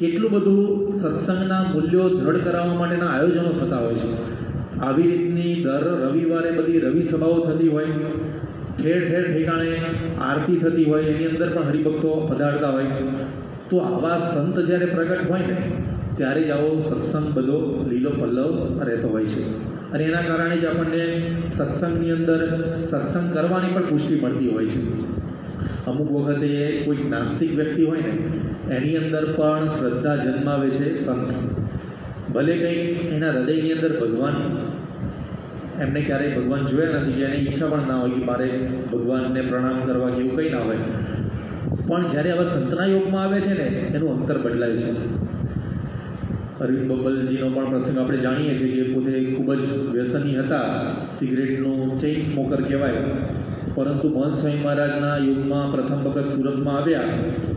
કેટલું બધું સત્સંગના મૂલ્યો દ્રઢ કરાવવા માટેના આયોજનો થતા હોય છે. આવી રીતની દર રવિવારે બધી રવિ સભાઓ થતી હોય, ઠેર ઠેર ઠેકાણે આરતી થતી હોય, એની અંદર પણ હરિભક્તો પધારતા હોય. તો આવા સંત જ્યારે પ્રગટ હોય ને, ત્યારે જ આવો સત્સંગ બધો લીલો પલ્લવ રહેતો હોય છે. અને એના કારણે જ આપણને સત્સંગની અંદર સત્સંગ કરવાની પણ પુષ્ટિ મળતી હોય છે. અમુક વખતે કોઈક નાસ્તિક વ્યક્તિ હોય ને, એની અંદર પણ શ્રદ્ધા જન્માવે છે સંત. ભલે કંઈક એના હૃદયની અંદર ભગવાન એમને ક્યારેય ભગવાન જોયા નથી કે એની ઈચ્છા પણ ના હોય કે મારે ભગવાનને પ્રણામ કરવા કે એવું કંઈ ના હોય. પણ જ્યારે આવા સંતના યોગમાં આવે છે ને, એનું અંતર બદલાય છે. અરવિંદ બબ્બલજીનો પણ પ્રસંગ આપણે જાણીએ છીએ કે પોતે ખૂબ જ વ્યસની હતા. સિગરેટનું ચેઇન સ્મોકર કહેવાય. પરંતુ મહંત સ્વામી મહારાજના યુગમાં પ્રથમ વખત સુરતમાં આવ્યા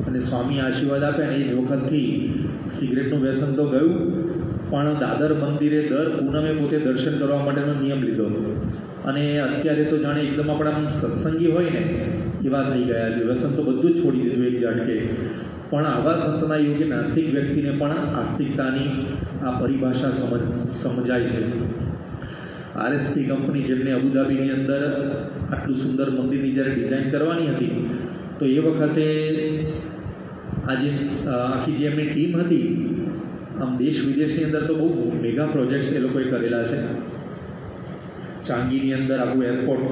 અને સ્વામી આશીર્વાદ આપ્યા ને એ જ વખતથી સિગરેટનું વ્યસન તો ગયું, પણ દાદર મંદિરે દર પૂનમે પોતે દર્શન કરવા માટેનો નિયમ લીધો. અને અત્યારે તો જાણે એકદમ આપણા સત્સંગી હોય ને, એવા થઈ ગયા છે. વ્યસન તો બધું જ છોડી દીધું એક ઝાટકે. પણ આવા સંતના યોગે નાસ્તિક વ્યક્તિને પણ આસ્તિકતાની આ પરિભાષા સમજ સમજાય છે. આરએસપી કંપની જેમને અબુધાબીની અંદર આટલું સુંદર મંદિરની જ્યારે ડિઝાઇન કરવાની હતી, તો એ વખતે આજે આખી જે એમની ટીમ હતી, આમ દેશ વિદેશની અંદર તો બહુ મેગા પ્રોજેક્ટ્સ એ લોકોએ કરેલા છે. ચાંગીની અંદર આખું એરપોર્ટ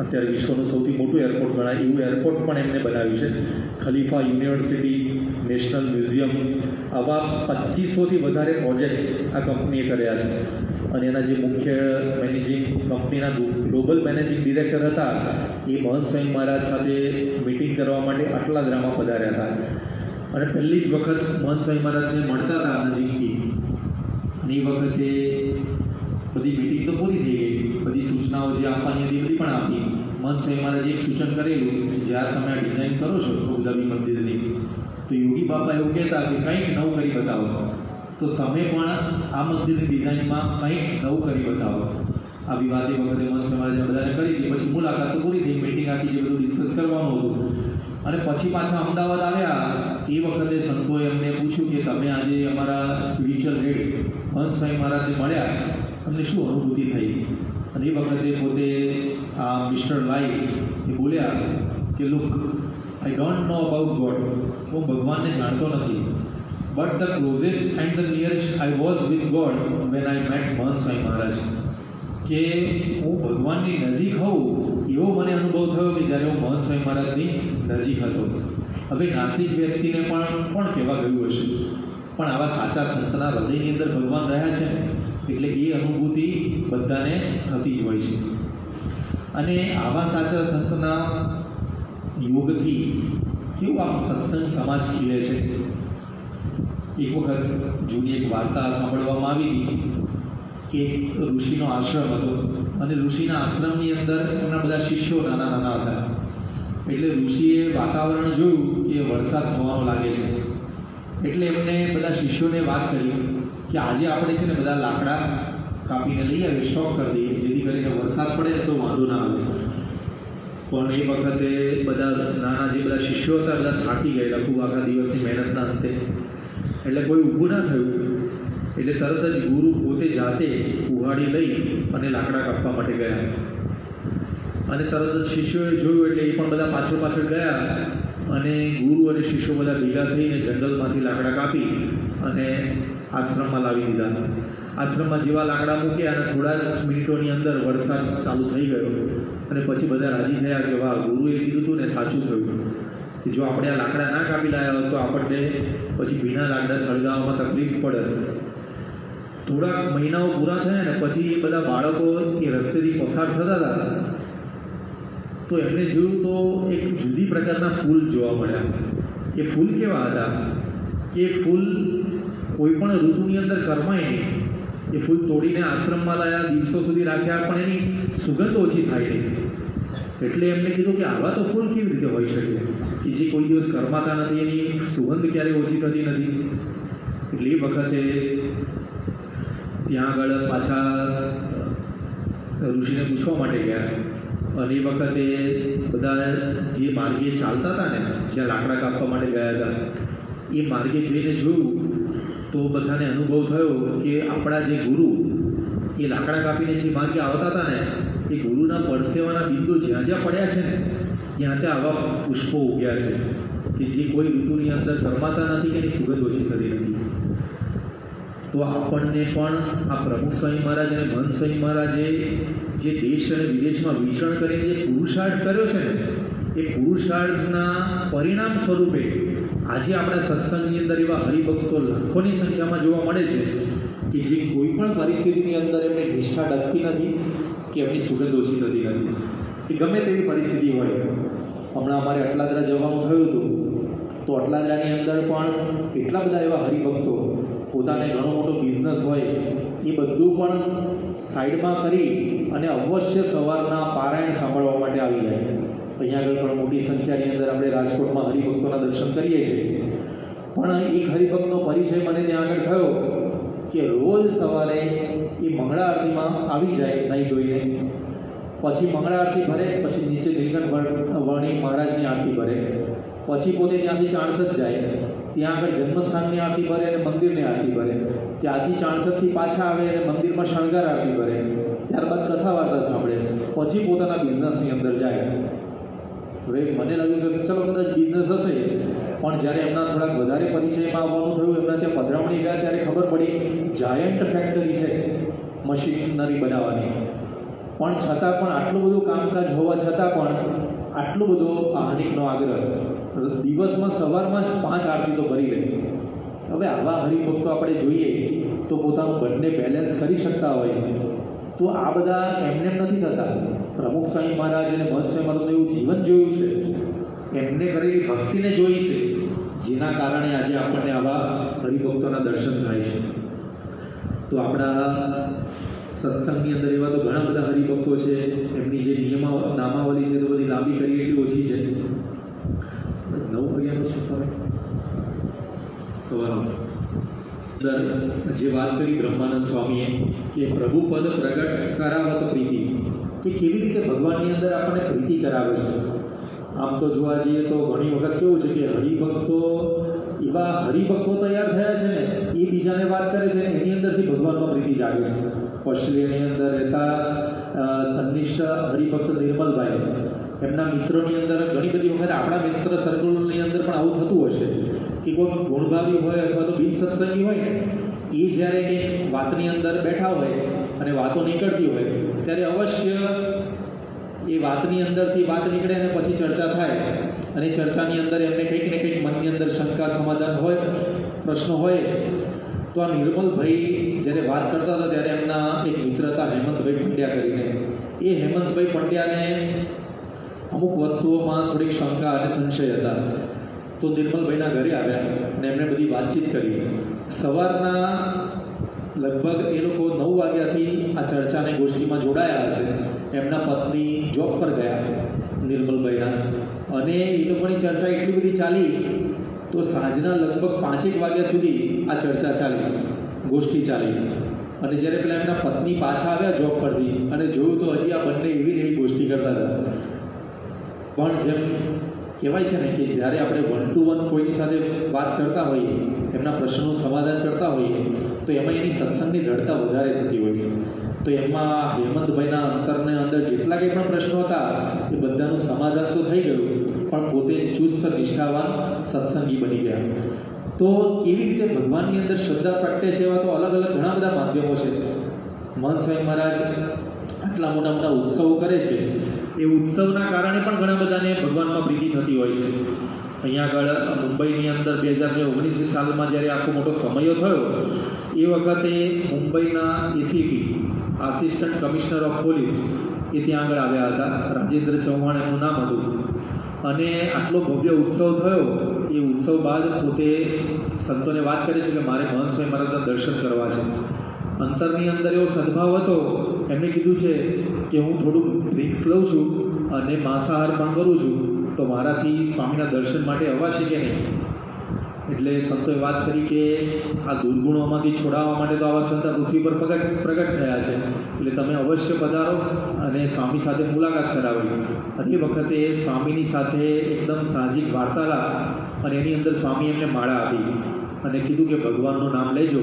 અત્યારે વિશ્વનું સૌથી મોટું એરપોર્ટ ગણાય એવું એરપોર્ટ પણ એમને બનાવ્યું છે. ખલીફા યુનિવર્સિટી નેશનલ મ્યુઝિયમ, આવા પચીસોથી વધારે પ્રોજેક્ટ્સ આ કંપનીએ કર્યા છે. અને એના જે મુખ્ય મેનેજિંગ કંપનીના ગ્લોબલ મેનેજિંગ ડિરેક્ટર હતા, એ મહંત સ્વામી મહારાજ સાથે મિટિંગ કરવા માટે આટલા દ્રામાં પધાર્યા હતા. અને પહેલી જ વખત મહંત સ્વામી મહારાજને મળતા હતા નજીકથી અને એ વખતે બધી મિટિંગ તો પૂરી થઈ ગઈ. બધી સૂચનાઓ જે આપવાની હતી બધી પણ આપી. મહંત સ્વામી મહારાજે એક સૂચન કરેલું જ્યારે તમે આ ડિઝાઇન કરો છો અબુધાબી મંદિરની તો યોગી બાપા એવું કહેતા કે કંઈક નવું કરી બતાવો. તો તમે પણ આ મંદિરની ડિઝાઇનમાં કંઈક નવું કરી બતાવો. આ વાત વખતે મહંત સ્વામી મહારાજે બધાને કરી હતી પછી મુલાકાત તો પૂરી થઈ. મિટિંગ આખી જે બધું ડિસ્કસ કરવાનું હતું. અને પછી પાછા અમદાવાદ આવ્યા. એ વખતે સંતોએ અમને પૂછ્યું કે તમે આજે અમારા સ્પિરિચ્યુઅલ હેડ સ્વામી મહારાજને મળ્યા. તમને શું અનુભૂતિ થઈ? અને એ વખતે પોતે આ મિસ્ટર લાઈ એ બોલ્યા કે look I don't know about God હું ભગવાનને જાણતો નથી but the closest and the nearest I was with God when I met Mahant Swami Maharaj કે હું ભગવાનની નજીક હોઉં એવો મને અનુભવ થયો કે જ્યારે હું મહંત સ્વામી મહારાજની નજીક હતો। હવે નાસ્તિક વ્યક્તિને પણ કોણ કહેવા ગયું હશે? પણ આવા સાચા સંતના હૃદયની અંદર ભગવાન રહ્યા છે, એટલે એ અનુભૂતિ બધાને થતી જ હોય છે. અને આવા સાચા સંતના યોગથી કેવું આમ સત્સંગ સમાજ ખીલે છે? એક વખત જૂની એક વાર્તા સાંભળવામાં આવી હતી કે એક ઋષિનો આશ્રમ હતો અને ઋષિના આશ્રમની અંદર એમના બધા શિષ્યો નાના નાના હતા. એટલે ઋષિએ વાતાવરણ જોયું કે વરસાદ થવાનો લાગે છે. એટલે એમને બધા શિષ્યોને વાત કરી કે આજે આપણે છે ને બધા લાકડા કાપીને લઈ આવીએ, સ્ટોક કરી દઈએ, જેથી કરીને વરસાદ પડે ને તો વાંધો ના આવે. પણ એ વખતે બધા નાના જે બધા શિષ્યો હતા, બધા થાકી ગયેલા ખૂબ આખા દિવસની મહેનતના અંતે. એટલે કોઈ ઊભું ના થયું. એટલે તરત જ ગુરુ પોતે જાતે ઉઘાડી લઈ અને લાકડા કાપવા માટે ગયા. અને તરત જ શિષ્યોએ જોયું, એટલે એ પણ બધા પાછળ પાછળ ગયા. અને ગુરુ અને શિષ્યો બધા ભેગા થઈને જંગલમાંથી લાકડા કાપી અને આશ્રમમાં લાવી દીધા. આશ્રમમાં જેવા લાકડા મૂક્યા અને થોડા જ મિનિટોની અંદર વરસાદ ચાલુ થઈ ગયો અને પછી બધા રાજી થયા કે વાહ, ગુરુએ કીધું હતું ને સાચું થયું. કે જો આપણે આ લાકડા ના કાપી લાયા હોત તો આપણને પછી ભીના લાકડા સળગાવવામાં તકલીફ પડે થોડાક મહિનાઓ પૂરા થયા ને પછી એ બધા બાળકો એ રસ્તેથી પસાર થતા હતા. તો એમણે જોયું તો એક જુદી પ્રકારના ફૂલ જોવા મળ્યા. એ ફૂલ કેવા હતા? કે ફૂલ કોઈ પણ ઋતુની અંદર કરમાય નહીં. એ ફૂલ તોડીને આશ્રમમાં લાયા, દિવસો સુધી રાખ્યા, પણ એની સુગંધ ઓછી થાય નહીં એટલે એમને કીધું કે આવા તો ફૂલ કેવી રીતે હોઈ શકે? કે જે કોઈ દિવસ કરમાતા નથી, એની સુગંધ ક્યારે ઓછી થતી નથી. એટલે એ વખતે ત્યાં આગળ પાછા ઋષિને પૂછવા માટે ગયા. અને એ વખતે બધા જે માર્ગે ચાલતા હતા ને, જ્યાં લાકડા કાપવા માટે ગયા હતા, એ માર્ગે જઈને જોયું તો બધાને અનુભવ થયો કે આપણા જે ગુરુ, એ લાકડા કાપીને જે માર્ગે આવતા હતા ને, એ ગુરુના પરસેવાના બિંદુ જ્યાં જ્યાં પડ્યા છે ને, ત્યાં ત્યાં આવા પુષ્પો ઉગ્યા છે કે જે કોઈ ઋતુની અંદર કરમાતા નથી કે એની સુગંધ ઓછી કરી નથી. તો આપણને પણ આ પ્રમુખ સ્વામી મહારાજ અને મહંત સ્વામી મહારાજે જે દેશ અને વિદેશમાં વિચરણ કરીને જે પુરુષાર્થ કર્યો છે ને, એ પુરુષાર્થના પરિણામ સ્વરૂપે આજે આપણા સત્સંગની અંદર એવા હરિભક્તો લાખોની સંખ્યામાં જોવા મળે છે કે જે કોઈ પણ પરિસ્થિતિની અંદર એમની નિષ્ઠા ડકતી નથી કે એમની સુગંધ ઓછી થતી નથી. એ ગમે તેવી પરિસ્થિતિ હોય. હમણાં અમારે અટલાદરા જવાનું થયું હતું. તો અટલાદરાની અંદર પણ કેટલા બધા એવા હરિભક્તો પોતાને ઘણો મોટો બિઝનેસ હોય, એ બધું પણ સાઈડમાં કરી અને અવશ્ય સવારના પારાયણ સાંભળવા માટે આવી જાય. અહીંયા આગળ પણ મોટી સંખ્યાની અંદર આપણે રાજકોટમાં હરિભક્તોના દર્શન કરીએ છીએ. પણ એક હરિભક્તનો પરિચય મને ત્યાં આગળ થયો કે રોજ સવારે એ મંગળા આરતીમાં આવી જાય નહીં ધોઈને. પછી મંગળા આરતી ભરે, પછી નીચે નીલકંઠ વર્ણી મહારાજની આરતી ભરે. પછી પોતે ત્યાંથી ચાણસદ જાય, ત્યાં આગળ જન્મસ્થાનની આરતી ભરે અને મંદિરની આરતી ભરે. ત્યાંથી ચાણસદથી પાછા આવે અને મંદિરમાં શણગાર આરતી ભરે. ત્યારબાદ કથા વાર્તા સાંભળે. પછી પોતાના બિઝનેસની અંદર હવે મને લાગ્યું કે ચલો કદાચ બિઝનેસ હશે. પણ જ્યારે એમના થોડાક વધારે પરિચયમાં આવવાનું થયું, એમના ત્યાં પધરામણી ગયા, ત્યારે ખબર પડી જાયન્ટ ફેક્ટરી છે મશીનરી બનાવવાની. પણ છતાં પણ આટલું બધું કામકાજ હોવા છતાં પણ આટલો બધો હાનિકનો આગ્રહ દિવસમાં સવારમાં જ પાંચ આરતી તો ભરી લે. હવે આવા હરિભક્તો આપણે જોઈએ તો પોતાનું બંને બેલેન્સ કરી શકતા હોય. તો આ બધા એમને નથી થતા. પ્રમુખ સ્વામી મહારાજ અને મહંત સ્વામી મહારાજનું એવું જીવન જોયું છે, એમને કરેલી ભક્તિને જોઈ છે, જેના કારણે આજે આપણને આવા હરિભક્તોના દર્શન થાય છે. તો આપણા સત્સંગની અંદર એવા તો ઘણા બધા હરિભક્તો છે, એમની જે નિયમા, નામાવલી છે તો બધી લાંબી કરી, એટલી ઓછી છે. નવું વાગ્યાનો શું સમય સવાલ અંદર જે વાત કરી બ્રહ્માનંદ સ્વામીએ કે પ્રભુ પદ પ્રગટ કરાવત પ્રીતિ. કે કેવી રીતે ભગવાનની અંદર આપણને પ્રીતિ કરાવે છે? આમ તો જોવા જઈએ તો ઘણી વખત કેવું છે કે હરિભક્તો, એવા હરિભક્તો તૈયાર થયા છે ને, એ બીજાને વાત કરે છે એની અંદરથી ભગવાનમાં પ્રીતિ જાગે છે. ઓસ્ટ્રેલિયાની અંદર રહેતા સંનિષ્ઠ હરિભક્ત નિર્મલભાઈ, એમના મિત્રોની અંદર ઘણી બધી વખત આપણા મિત્ર સર્કલની અંદર પણ આવું થતું હશે. કે કોઈ ગુણભાવી હોય અથવા તો બિન સત્સંગી હોય એ જ્યારે એ વાતની અંદર બેઠા હોય અને વાતો નીકળતી હોય ત્યારે અવશ્ય એ વાતની અંદરથી વાત નીકળે અને પછી ચર્ચા થાય. અને ચર્ચાની અંદર એમને કંઈક ને કંઈક મનની અંદર શંકા, સમાધાન હોય, પ્રશ્નો હોય, તો આ નિર્મલભાઈ જ્યારે વાત કરતા હતા ત્યારે એમના એક મિત્ર હતા, હેમંતભાઈ પંડ્યા કરીને. એ હેમંતભાઈ પંડ્યાને અમુક વસ્તુઓમાં થોડીક શંકા અને સંશય હતા. તો નિર્મલભાઈના ઘરે આવ્યા અને એમણે બધી વાતચીત કરી. સવારના લગભગ એ લોકો નવ વાગ્યાથી આ ચર્ચાને ગોષ્ઠીમાં જોડાયા હશે. એમના પત્ની જોબ પર ગયા નિર્મલભાઈના. અને એ લોકોની ચર્ચા એટલી બધી ચાલી તો સાંજના લગભગ પાંચેક વાગ્યા સુધી આ ચર્ચા ચાલી, ગોષ્ઠી ચાલી. અને જ્યારે પેલા એમના પત્ની પાછા આવ્યા જોબ પરથી અને જોયું તો હજી આ બંને એવી ને એવી ગોષ્ઠી કરતા હતા. પણ જેમ કહેવાય છે ને કે જ્યારે આપણે વન ટુ વન કોઈની સાથે વાત કરતા હોઈએ, એમના પ્રશ્નોનું સમાધાન કરતા હોઈએ તો એમાં એની સત્સંગની જડતા વધારે થતી હોય છે. તો એમાં હેમંતભાઈના અંતરને અંદર જેટલા કંઈ પણ પ્રશ્નો હતા, એ બધાનું સમાધાન તો થઈ ગયું, પણ પોતે ચુસ્ત, નિષ્ઠાવાન સત્સંગી બની ગયા. તો કેવી રીતે ભગવાનની અંદર શ્રદ્ધા, પ્રગટે છે એવા તો અલગ અલગ ઘણા બધા માધ્યમો છે. મહંત સ્વામી મહારાજ આટલા મોટા મોટા ઉત્સવો કરે છે. એ ઉત્સવના કારણે પણ ઘણા બધાને ભગવાનમાં પ્રીતિ થતી હોય છે. અહીંયા આગળ મુંબઈની અંદર બે હજાર ઓગણીસની સાલમાં જ્યારે આખો મોટો સમયો થયો, એ વખતે મુંબઈના ACP assistant commissioner of police એ ત્યાં આગળ આવ્યા હતા. રાજેન્દ્ર ચૌહાણ એમનું નામ હતું. અને આટલો ભવ્ય ઉત્સવ થયો, એ ઉત્સવ બાદ પોતે સંતોને વાત કરી છે કે મારે મહંત સ્વામી મહારાજના દર્શન કરવા છે. અંતરની અંદર એવો સદભાવ હતો. એમણે કીધું છે કે હું થોડુંક ડ્રિંક્સ લઉં છું અને માંસાહાર પણ કરું છું. તો મારાથી સ્વામીના દર્શન માટે અવાશે કે નહીં? એટલે સંતોએ વાત કરી કે આ દુર્ગુણોમાંથી છોડાવવા માટે તો આવા સંત પૃથ્વી પર પ્રગટ પ્રગટ થયા છે. એટલે તમે અવશ્ય પધારો અને સ્વામી સાથે મુલાકાત કરાવી અને એ વખતે સ્વામીની સાથે એકદમ સાહજિક વાર્તાલાપ અને એની અંદર સ્વામી એમને માળા આપી અને કીધું કે ભગવાનનું નામ લેજો.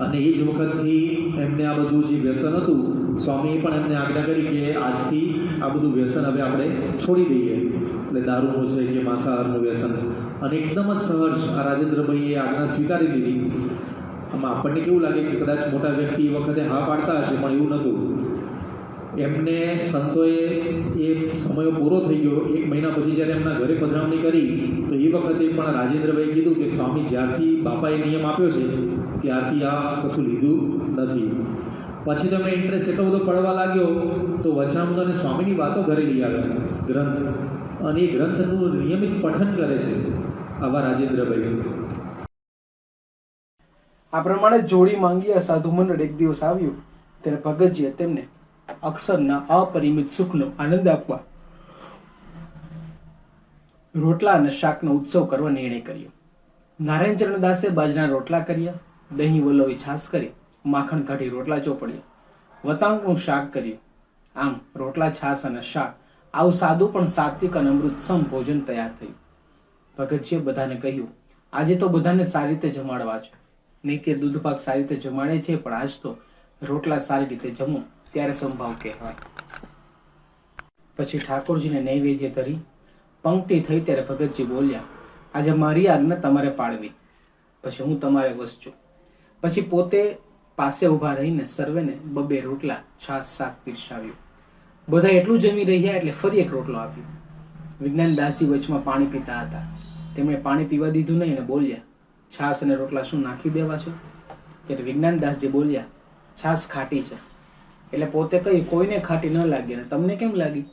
અને એ જ વખતથી એમને આ બધું જે વ્યસન હતું, સ્વામીએ પણ એમને આજ્ઞા કરી કે આજથી આ બધું વ્યસન હવે આપણે છોડી દઈએ. એટલે દારૂનું છે કે માંસાહારનું વ્યસન. અને એકદમ જ સહર્ષ આ રાજેન્દ્રભાઈએ આજ્ઞા સ્વીકારી લીધી. આમાં આપણને કેવું લાગે કે કદાચ મોટા વ્યક્તિ એ વખતે હા પાડતા હશે, પણ એવું નહોતું. એમને સંતોએ એ સમય પૂરો થઈ ગયો. એક મહિના પછી જ્યારે એમના ઘરે પધરાવણી કરી, તો એ વખતે પણ રાજેન્દ્રભાઈ કીધું કે, સ્વામી, જ્યારથી બાપાએ નિયમ આપ્યો છે, ત્યારથી આ કશું લીધું નથી. પછી તમે ઇન્ટરેસ્ટ એટલો બધો પડવા લાગ્યો, તો વચનામૃત અને સ્વામીની વાતો ઘરે લઈ આવ્યા. ગ્રંથ. અને એ ગ્રંથનું નિયમિત પઠન કરે છે. આવા રાજેન્દ્રભાઈ. આ પ્રમાણે જોડી માંગી સાધુ મંડળ એક દિવસ આવ્યું. ત્યારે ભગતજીએ તેમને અક્ષરના અપરિમિત સુખનો આનંદ આપવા રોટલા અને શાકનો ઉત્સવ કરવા નિર્ણય કર્યો. નારાયણ ચરણ દાસે બાજરાના રોટલા કર્યા, દહીં વલોવી છાશ કરી, માખણ કાઢી રોટલા ચોપડ્યા. વતાંકનું શાક કર્યું. આમ રોટલા, છાશ અને શાક આવું સાદું પણ સાત્વિક અને અમૃતસમ ભોજન તૈયાર થયું. ભગતજીએ બધાને કહ્યું, આજે તો બધાને સારી રીતે જમાડવા છે. નહીં કે દૂધ પાક સારી રીતે જમાડે છે, પણ આજ તો રોટલા સારી રીતે જમો, ત્યારે સંભાવ કહેવાય. પછી ઠાકોરજીને નૈવેદ્ય ધરી, પંક્તિ થઈ ત્યારે ભગતજી બોલ્યા, આજે મારી આજ્ઞા તમારે પાડવી. પછી હું તમારે વસજો. પછી પોતે પાસે ઊભા રહીને સર્વેને બબે રોટલા છાસ શાક પીરસાવ્યું. બધા એટલું જમી રહ્યા એટલે ફરી એક રોટલો આપ્યો. વિજ્ઞાન દાસી વચમાં પાણી પીતા હતા. તેમણે પાણી પીવા દીધું નહીં અને બોલ્યા છાસ અને રોટલા શું નાખી દેવા છે? ત્યારે વિજ્ઞાન દાસજી બોલ્યા છાસ ખાટી છે. એટલે પોતે કહ્યું કોઈને ખાટી ન લાગી અને તમને કેમ લાગી?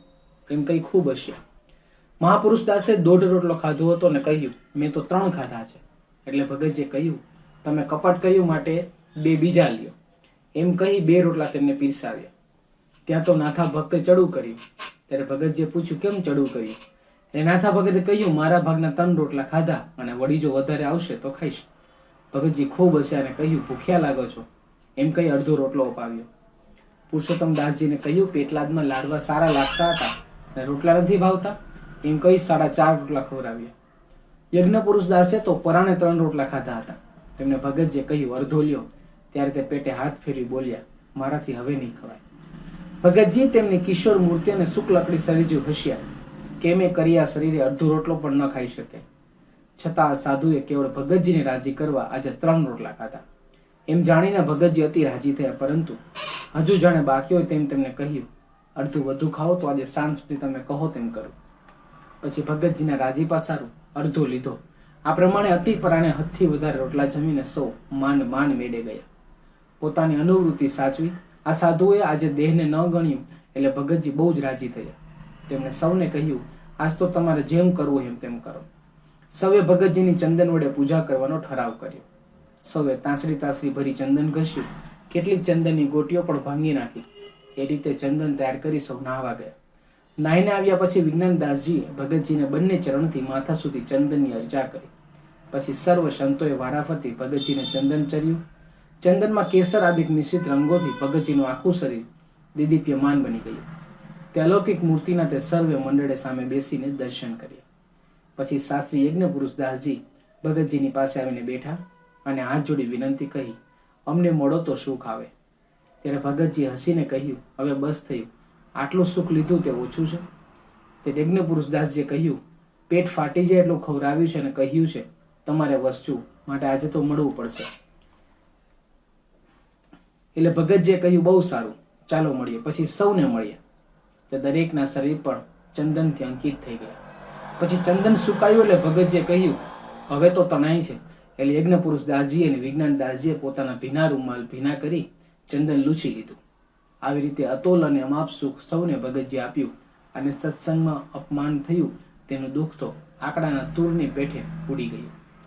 એમ કઈ ખૂબ હશે. મહાપુરુષ દાસે દોઢ રોટલો ખાધો હતો અને કહ્યું, મેં તો ત્રણ ખાધા છે. એટલે ભગતજીએ કહ્યું, તમે કપટ કર્યું માટે બે બીજા લ્યો. એમ કહી બે રોટલા તેમને પીરસાવ્યા. ત્યાં તો નાથા ભક્તે ચડું કર્યું. ત્યારે ભગતજીએ પૂછ્યું, કેમ ચડું કર્યું? એટલે નાથા ભગતે કહ્યું, મારા ભાગના ત્રણ રોટલા ખાધા અને વળી જો વધારે આવશે તો ખાઈશ. ભગતજી ખૂબ હશે અને કહ્યું, ભૂખ્યા લાગો છો. એમ કહી અડધો રોટલો અપાવ્યો. પુરુષોત્તમ દાસજીને કહ્યું, પેટલાદમાં લાડવા સારા લાગતા હતા અને રોટલા નથી ભાવતા? એમ કહી સાડા ચાર રોટલા ખવડાવ્યા. યજ્ઞ પુરુષ દાસે તો પરાણે ત્રણ રોટલા ખાધા હતા. તેમણે ભગતજીએ કહ્યું અર્ધો લ્યો. ત્યારે તે પેટે હાથ ફેરવી બોલ્યા, મારાથી હવે નહીં ખવાય. ભગતજી તેમની કિશોર મૂર્તિ અને શુક્લકડી જેવું હસ્યા કેમે કર્યા શરીરે અડધો રોટલો પણ ન ખાઈ શકે. છતાં સાધુએ કેવળ ભગતજીને રાજી કરવા આજે ત્રણ રોટલા ખાધા. એમ જાણીને ભગતજી અતિ રાજી થયા, પરંતુ હજુ જાણે બાકી હોય તેમ તેમને કહ્યું, અડધું વધુ ખાઓ તો આજે સાંજ સુધી તમે કહો તેમ કરો. પછી ભગતજીના રાજીપા સારું અડધો લીધો. આ પ્રમાણે અતિ પરાણે હદથી વધારે રોટલા જમીને સૌ માંડ માંડ મેળે ગયા. પોતાની અનુવૃત્તિ સાચવી આ સાધુએ આજે દેહને ન ગણ્યું, એટલે ભગતજી બહુ જ રાજી થયા. તેમણે સૌને કહ્યું, આજ તો તમારે જેમ કરવું એમ તેમ કરો. સૌએ ભગતજીની ચંદન વડે પૂજા કરવાનો ઠરાવ કર્યો. સૌએ તાંસરી તાંસરી ભરી ચંદન ઘસ્યું. કેટલીક ચંદનની ગોટીઓ પણ ભાંગી નાખી. એ રીતે ચંદન તૈયાર કરી સૌ નાહવા ગયા. નાહીને આવ્યા પછી વિજ્ઞાનદાસજી ભગતજીને બંને ચરણથી માથા સુધી ચંદનની અર્ચા કરી. પછી સર્વ સંતોએ વારાફરતી ભગતજીને ચંદન ચર્યું. ચંદનમાં કેસર આદિક મિશ્રિત રંગોથી ભગતજીનું આખું શરીર દિદીપ્યમાન બની ગયું. તે અલૌકિક મૂર્તિના તે સર્વે મંડળે સામે બેસીને દર્શન કર્યા. પછી શાસ્ત્રી યજ્ઞ પુરુષ દાસજી ભગતજીની પાસે આવીને બેઠા અને હાથ જોડી વિનંતી કહી, અમને મળો તો સુખ આવે ત્યારે ભગતજી હસીને કહ્યું, હવે બસ થયું. આટલું સુખ લીધું તે ઓછું છે. તે યજ્ઞ પુરુષ દાસજીએ કહ્યું, પેટ ફાટી જાય એટલું ખવડાવ્યું છે અને કહ્યું છે, તમારે વસ્તુ માટે આજે તો મળવું પડશે. એટલે ભગતજીએ કહ્યું, બહુ સારું. ચાલો મળીએ. પછી સૌને મળ્યા તે દરેકના શરીર પણ ચંદનથી અંકિત થઈ ગયા. પછી ચંદન સુકાયું એટલે ભગતજીએ કહ્યું, હવે તો તણાય છે. એટલે યજ્ઞ પુરુષ દાસજી અને વિજ્ઞાન દાસજીએ પોતાના ભીના રૂમાલ ભીના કરી ચંદન લૂછી લીધું. આવી રીતે અતોલ અને અમાપ સુખ સૌને ભગતજી આપ્યું અને સત્સંગમાં અપમાન થયું, તેનું દુઃખ તો આંકડાના તૂરની પેઠે ઉડી ગયું.